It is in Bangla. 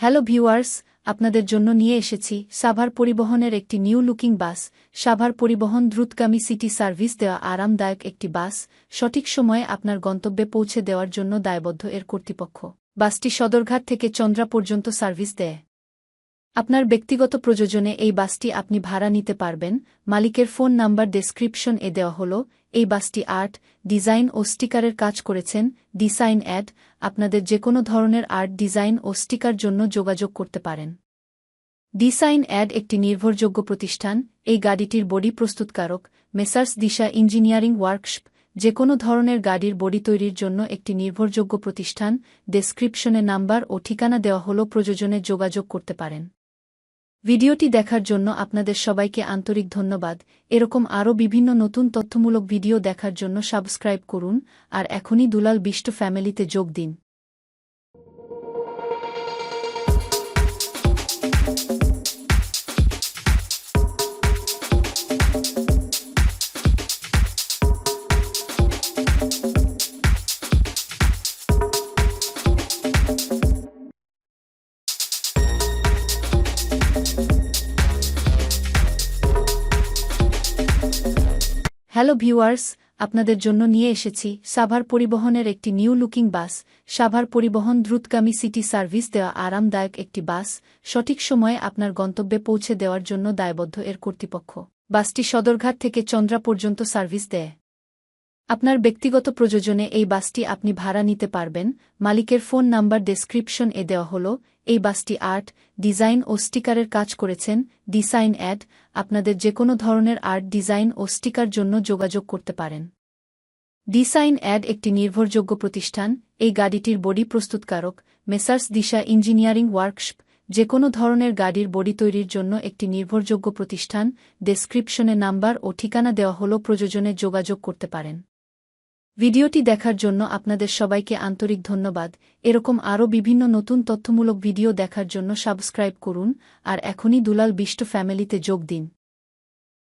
হ্যালো ভিউয়ার্স, আপনাদের জন্য নিয়ে এসেছি সাভার পরিবহনের একটি নিউ লুকিং বাস। সাভার পরিবহন দ্রুতগামী সিটি সার্ভিস দেওয়া আরামদায়ক একটি বাস, সঠিক সময়ে আপনার গন্তব্যে পৌঁছে দেওয়ার জন্য দায়বদ্ধ এর কর্তৃপক্ষ। বাসটি সদরঘাট থেকে চন্দ্রা পর্যন্ত সার্ভিস দেয়। আপনার ব্যক্তিগত প্রয়োজনে এই বাসটি আপনি ভাড়া নিতে পারবেন। মালিকের ফোন নাম্বার ডেসক্রিপশন এ দেওয়া হল। এই বাসটি আর্ট, ডিজাইন ও স্টিকারের কাজ করেছেন ডিসাইন অ্যাড। আপনাদের যে কোনো ধরনের আর্ট, ডিজাইন ও স্টিকার জন্য যোগাযোগ করতে পারেন। ডিসাইন অ্যাড একটি নির্ভরযোগ্য প্রতিষ্ঠান। এই গাড়িটির বডি প্রস্তুতকারক, মেসার্স দিশা ইঞ্জিনিয়ারিং ওয়ার্কশপ। যে কোনো ধরনের গাড়ির বডি তৈরির জন্য একটি নির্ভরযোগ্য প্রতিষ্ঠান। ডেসক্রিপশনে নাম্বার ও ঠিকানা দেওয়া হল প্রযোজনে যোগাযোগ করতে পারেন। ভিডিওটি দেখার জন্য আপনাদের সবাইকে আন্তরিক ধন্যবাদ। এরকম আরও বিভিন্ন নতুন তথ্যমূলক ভিডিও দেখার জন্য সাবস্ক্রাইব করুন, আর এখনই দুলাল বিষ্ট ফ্যামিলিতে যোগ দিন। হ্যালো ভিউয়ার্স, আপনাদের জন্য নিয়ে এসেছি সাভার পরিবহনের একটি নিউ লুকিং বাস। সাভার পরিবহন দ্রুতগামী সিটি সার্ভিস দেওয়া আরামদায়ক একটি বাস, সঠিক সময়ে আপনার গন্তব্যে পৌঁছে দেওয়ার জন্য দায়বদ্ধ এর কর্তৃপক্ষ। বাসটি সদরঘাট থেকে চন্দ্রা পর্যন্ত সার্ভিস দেয়। আপনার ব্যক্তিগত প্রয়োজনে এই বাসটি আপনি ভাড়া নিতে পারবেন। মালিকের ফোন নাম্বার ডেসক্রিপশন এ দেওয়া হল। এই বাসটি আর্ট, ডিজাইন ও স্টিকারের কাজ করেছেন ডিসাইন অ্যাড। আপনাদের যে কোনো ধরনের আর্ট, ডিজাইন ও স্টিকার জন্য যোগাযোগ করতে পারেন। ডিসাইন অ্যাড একটি নির্ভরযোগ্য প্রতিষ্ঠান। এই গাড়িটির বডি প্রস্তুতকারক, মেসার্স দিশা ইঞ্জিনিয়ারিং ওয়ার্কশপ। যে কোনো ধরনের গাড়ির বডি তৈরির জন্য একটি নির্ভরযোগ্য প্রতিষ্ঠান। ডেসক্রিপশনে নাম্বার ও ঠিকানা দেওয়া হল। প্রযোজনে যোগাযোগ করতে পারেন। ভিডিওটি দেখার জন্য আপনাদের সবাইকে আন্তরিক ধন্যবাদ। এরকম আরও বিভিন্ন নতুন তথ্যমূলক ভিডিও দেখার জন্য সাবস্ক্রাইব করুন, আর এখনই দুলাল বিষ্ট ফ্যামিলিতে যোগ দিন।